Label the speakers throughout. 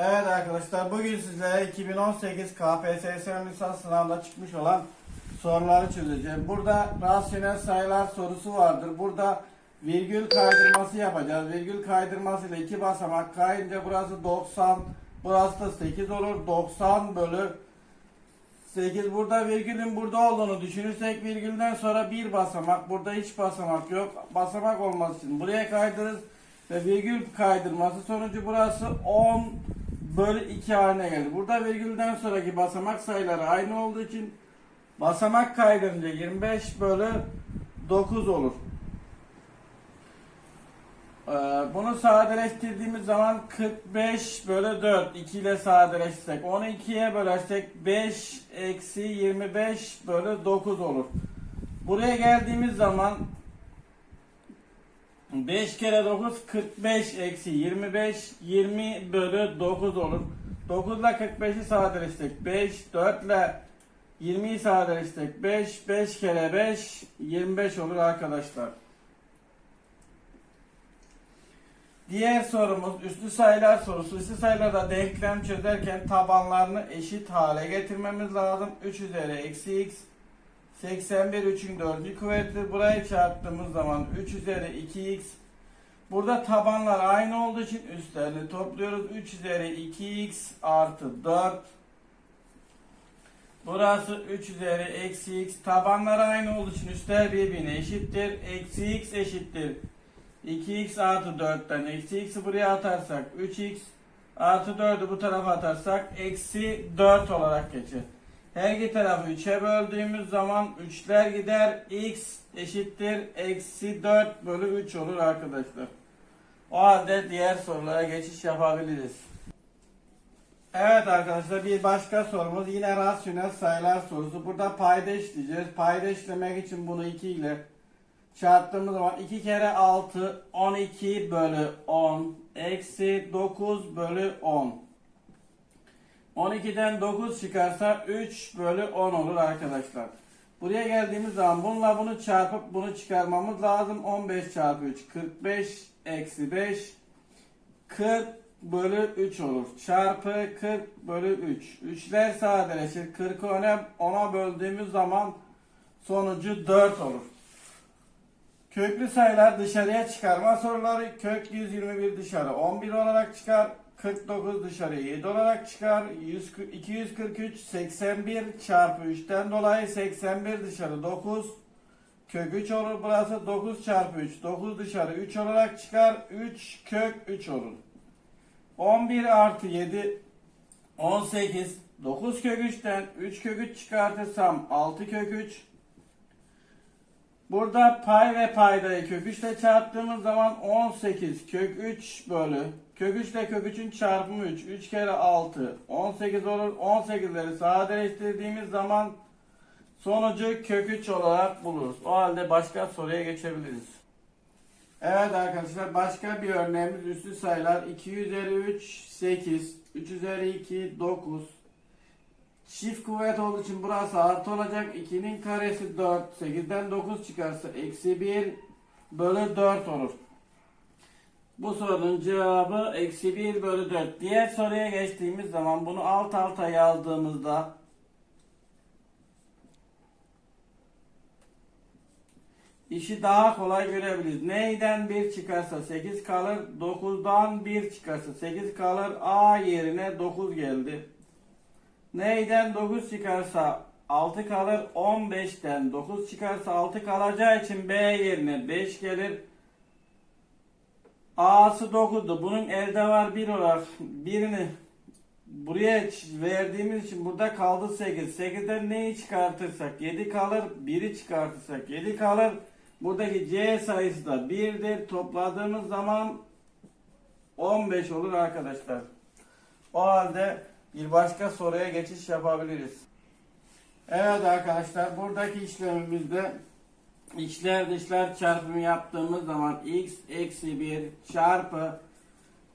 Speaker 1: Evet arkadaşlar bugün sizlere 2018 KPSS lisans sınavında çıkmış olan soruları çözeceğim. Burada rasyonel sayılar sorusu vardır. Burada virgül kaydırması yapacağız. Virgül kaydırması ile iki basamak kayınca burası 90, burası da 8 olur. 90 bölü 8 burada virgülün burada olduğunu düşünürsek virgülden sonra bir basamak burada hiç basamak yok basamak olması için buraya kaydırırız ve virgül kaydırması sonucu burası 10 bölü 2 haline gelir. Burada virgülden sonraki basamak sayıları aynı olduğu için basamak kaydırınca 25 bölü 9 olur. Ee, Bunu sadeleştirdiğimiz zaman 45 bölü 4 2 ile sadeleştirsek 12'ye bölersek 5 eksi 25 bölü 9 olur. Buraya geldiğimiz zaman 5 kere 9 45 eksi 25 20 bölü 9 olur. 9 ile 45'i sadeleştirsek 5 4 ile 20'yi sadeleştirsek 5 5 kere 5 25 olur arkadaşlar. Diğer sorumuz üslü sayılar sorusu. Üslü sayılarda denklem çözerken tabanlarını eşit hale getirmemiz lazım. 3 üzeri eksi x 81 3'ün 4. kuvveti. Burayı çarptığımız zaman 3 üzeri 2x. Burada tabanlar aynı olduğu için üstlerini topluyoruz. 3 üzeri 2x artı 4. Burası 3 üzeri eksi x. Tabanlar aynı olduğu için üstler birbirine eşittir. Eksi x eşittir. 2x artı 4'ten eksi x'i buraya atarsak 3x artı 4'ü bu tarafa atarsak eksi 4 olarak geçer. Her iki tarafı 3'e böldüğümüz zaman 3'ler gider. x eşittir. Eksi 4 bölü 3 olur arkadaşlar. O halde diğer sorulara geçiş yapabiliriz. Evet arkadaşlar bir başka sorumuz yine rasyonel sayılar sorusu. Burada payda işleyeceğiz. Payda işlemek için bunu 2 ile çarptığımız zaman 2 kere 6 12 bölü 10 eksi 9 bölü 10. 12'den 9 çıkarsa 3 bölü 10 olur arkadaşlar. Buraya geldiğimiz zaman bununla bunu çarpıp bunu çıkarmamız lazım. 15 çarpı 3 45 eksi 5 40 bölü 3 olur. Çarpı 40 bölü 3. 3'ler sadeleşir. 40'ı 10'a 10'a böldüğümüz zaman sonucu 4 olur. Köklü sayılar dışarıya çıkarma soruları kök 121 dışarı 11 olarak çıkar. 49 dışarı 7 olarak çıkar. 100, 243 81 çarpı 3'ten dolayı 81 dışarı 9 kök 3 olur. Burası 9 çarpı 3 9 dışarı 3 olarak çıkar. 3 kök 3 olur. 11 artı 7 18 9 kök 3'ten 3 kök 3 çıkartırsam 6 kök 3 Burada pay ve paydayı kök 3 ile çarptığımız zaman 18 kök 3 bölü kök 3 ile kök 3'ün çarpımı 3. 3 kere 6 18 olur. 18'leri sadeleştirdiğimiz zaman sonucu kök 3 olarak buluruz. O halde başka soruya geçebiliriz. Evet arkadaşlar başka bir örneğimiz üstü sayılar 2 üzeri 3 8 3 üzeri 2 9 Çift kuvvet olduğu için burası artı olacak. 2'nin karesi 4. 8'den 9 çıkarsa eksi 1 bölü 4 olur. Bu sorunun cevabı eksi 1 bölü 4. Diğer soruya geçtiğimiz zaman bunu alt alta yazdığımızda işi daha kolay görebiliriz. Neyden 1 çıkarsa 8 kalır. 9'dan 1 çıkarsa 8 kalır. A yerine 9 geldi. Neyden 9 çıkarsa 6 kalır. 15'ten 9 çıkarsa 6 kalacağı için B yerine 5 gelir. A'sı 9'du. Bunun elde var 1 olarak birini buraya verdiğimiz için burada kaldı 8. 8'den neyi çıkartırsak 7 kalır. 1'i çıkartırsak 7 kalır. Buradaki C sayısı da 1'dir. Topladığımız zaman 15 olur arkadaşlar. O halde bir başka soruya geçiş yapabiliriz. Evet arkadaşlar buradaki işlemimizde içler dışlar çarpımı yaptığımız zaman x eksi 1 çarpı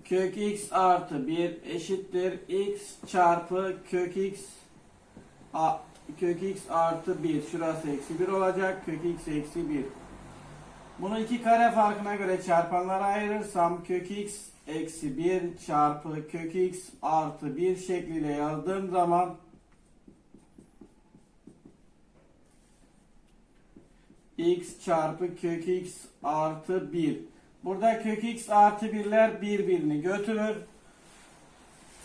Speaker 1: kök x artı 1 eşittir x çarpı kök x a, kök x artı 1 şurası eksi 1 olacak kök x eksi 1 bunu iki kare farkına göre çarpanlara ayırırsam kök x eksi 1 çarpı kök x artı 1 şekliyle yazdığım zaman x çarpı kök x artı 1. Burada kök x artı 1'ler birbirini götürür.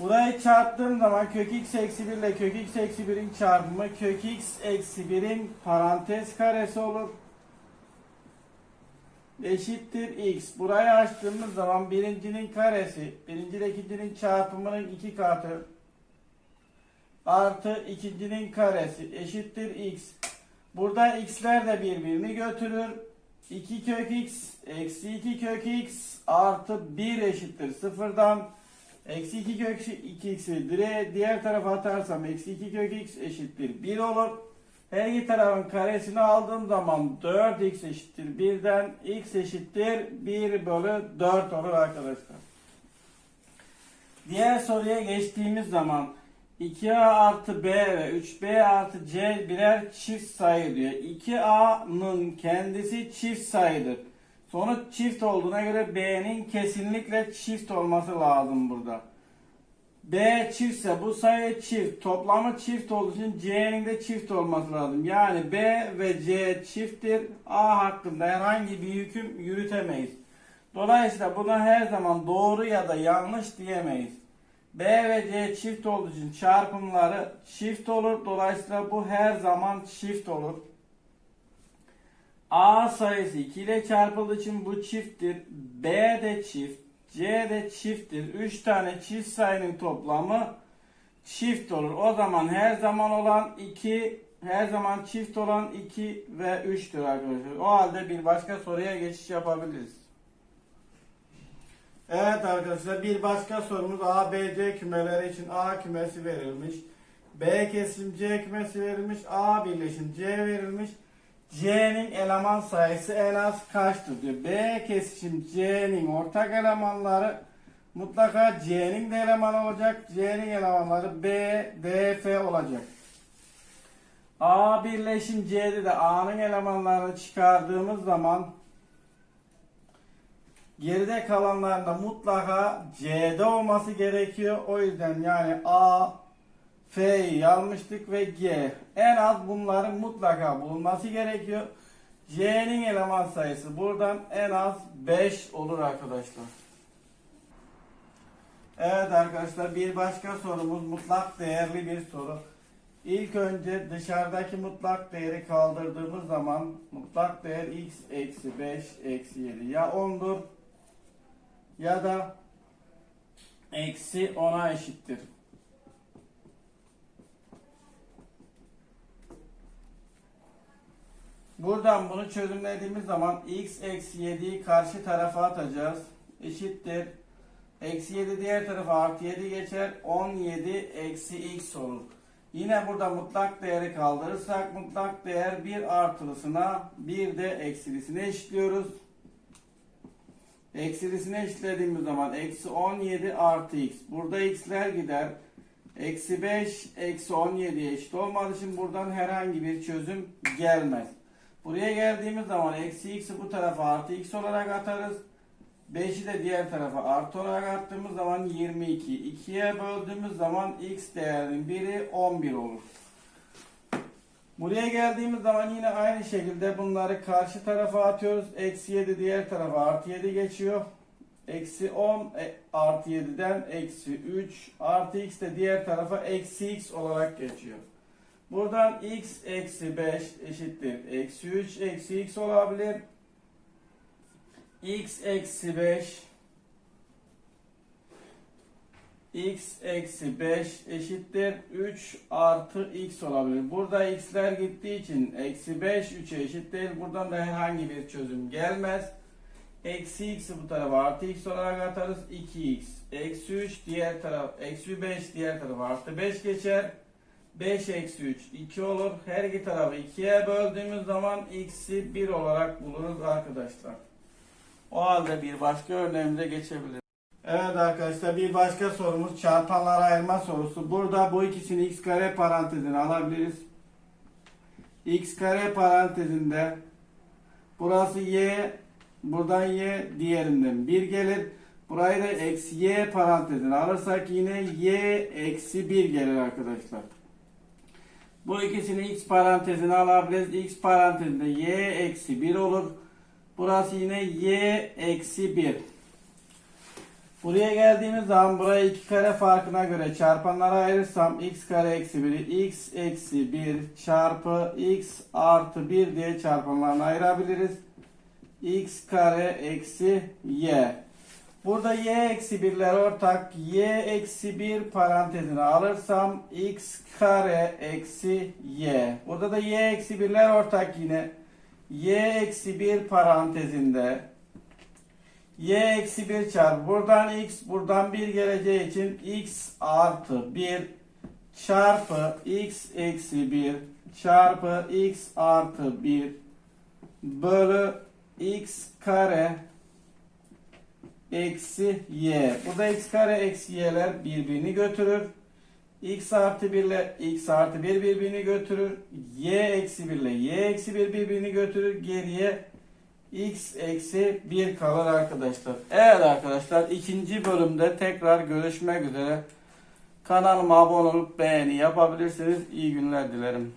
Speaker 1: Burayı çarptığım zaman kök x eksi 1 ile kök x eksi 1'in çarpımı kök x eksi 1'in parantez karesi olur. Eşittir x. Burayı açtığımız zaman birincinin karesi, birinci ile ikincinin çarpımının iki katı artı ikincinin karesi eşittir x. Burada x'ler de birbirini götürür. 2 kök x eksi 2 kök x artı 1 eşittir sıfırdan. Eksi 2 kök 2x'i dire- diğer tarafa atarsam eksi 2 kök x eşittir 1 olur. Her iki tarafın karesini aldığım zaman 4x eşittir 1'den x eşittir 1 bölü 4 olur arkadaşlar. Diğer soruya geçtiğimiz zaman 2a artı b ve 3b artı c birer çift sayı diyor. 2a'nın kendisi çift sayıdır. Sonuç çift olduğuna göre b'nin kesinlikle çift olması lazım burada. B çiftse bu sayı çift. Toplamı çift olduğu için C'nin de çift olması lazım. Yani B ve C çifttir. A hakkında herhangi bir hüküm yürütemeyiz. Dolayısıyla buna her zaman doğru ya da yanlış diyemeyiz. B ve C çift olduğu için çarpımları çift olur. Dolayısıyla bu her zaman çift olur. A sayısı 2 ile çarpıldığı için bu çifttir. B de çift. C de çifttir. 3 tane çift sayının toplamı çift olur. O zaman her zaman olan 2 her zaman çift olan 2 ve 3'tür arkadaşlar. O halde bir başka soruya geçiş yapabiliriz. Evet arkadaşlar bir başka sorumuz A, B, C kümeleri için A kümesi verilmiş. B kesim C kümesi verilmiş. A birleşim C verilmiş. C'nin eleman sayısı en az kaçtır diyor. B kesişim C'nin ortak elemanları mutlaka C'nin de elemanı olacak. C'nin elemanları B, D, F olacak. A birleşim C'de de A'nın elemanlarını çıkardığımız zaman geride kalanların da mutlaka C'de olması gerekiyor. O yüzden yani A, F'yi yazmıştık ve G. En az bunların mutlaka bulunması gerekiyor. C'nin eleman sayısı buradan en az 5 olur arkadaşlar. Evet arkadaşlar bir başka sorumuz mutlak değerli bir soru. İlk önce dışarıdaki mutlak değeri kaldırdığımız zaman mutlak değer x eksi 5 eksi 7 ya 10'dur ya da eksi 10'a eşittir. Buradan bunu çözümlediğimiz zaman x eksi 7'yi karşı tarafa atacağız. Eşittir. Eksi 7 diğer tarafa artı 7 geçer. 17 eksi x olur. Yine burada mutlak değeri kaldırırsak mutlak değer 1 artılısına 1 de eksilisine eşitliyoruz. Eksilisine eşitlediğimiz zaman eksi 17 artı x. Burada x'ler gider. Eksi 5 eksi 17'ye eşit olmadığı için buradan herhangi bir çözüm gelmez. Buraya geldiğimiz zaman eksi x'i bu tarafa artı x olarak atarız. 5'i de diğer tarafa artı olarak attığımız zaman 22. 2'ye böldüğümüz zaman x değerinin biri 11 olur. Buraya geldiğimiz zaman yine aynı şekilde bunları karşı tarafa atıyoruz. Eksi 7 diğer tarafa artı 7 geçiyor. Eksi 10 e, artı 7'den eksi 3 artı x de diğer tarafa eksi x olarak geçiyor. Buradan x eksi 5 eşittir. Eksi 3 eksi x olabilir. x eksi 5 x eksi 5 eşittir 3 artı x olabilir. Burada x'ler gittiği için eksi 5 3'e eşit değil. Buradan da herhangi bir çözüm gelmez. Eksi x'i bu tarafa artı x olarak atarız. 2x. Eksi 3 diğer taraf. Eksi 5 diğer tarafa artı 5 geçer. 5 eksi 3 2 olur. Her iki tarafı 2'ye böldüğümüz zaman x'i 1 olarak buluruz arkadaşlar. O halde bir başka örneğimize geçebiliriz. Evet arkadaşlar bir başka sorumuz çarpanlara ayırma sorusu. Burada bu ikisini x kare parantezine alabiliriz. x kare parantezinde burası y buradan y diğerinden 1 gelir. Burayı da eksi y parantezine alırsak yine y eksi 1 gelir arkadaşlar. Bu ikisini x parantezine alabiliriz. x parantezinde y eksi 1 olur. Burası yine y eksi 1. Buraya geldiğimiz zaman burayı iki kare farkına göre çarpanlara ayırırsam x kare eksi 1'i x eksi 1 çarpı x artı 1 diye çarpanlarına ayırabiliriz. x kare eksi y. Burada y eksi 1'ler ortak. y eksi 1 parantezine alırsam x kare eksi y. Burada da y eksi 1'ler ortak yine. y eksi 1 parantezinde y eksi 1 çarpı buradan x buradan 1 geleceği için x artı 1 çarpı x eksi 1 çarpı x artı 1 bölü x kare eksi y. Burada x kare eksi y'ler birbirini götürür. x artı 1 ile x artı 1 birbirini götürür. y eksi 1 ile y eksi 1 birbirini götürür. Geriye x eksi 1 kalır arkadaşlar. Evet arkadaşlar ikinci bölümde tekrar görüşmek üzere. Kanalıma abone olup beğeni yapabilirsiniz. İyi günler dilerim.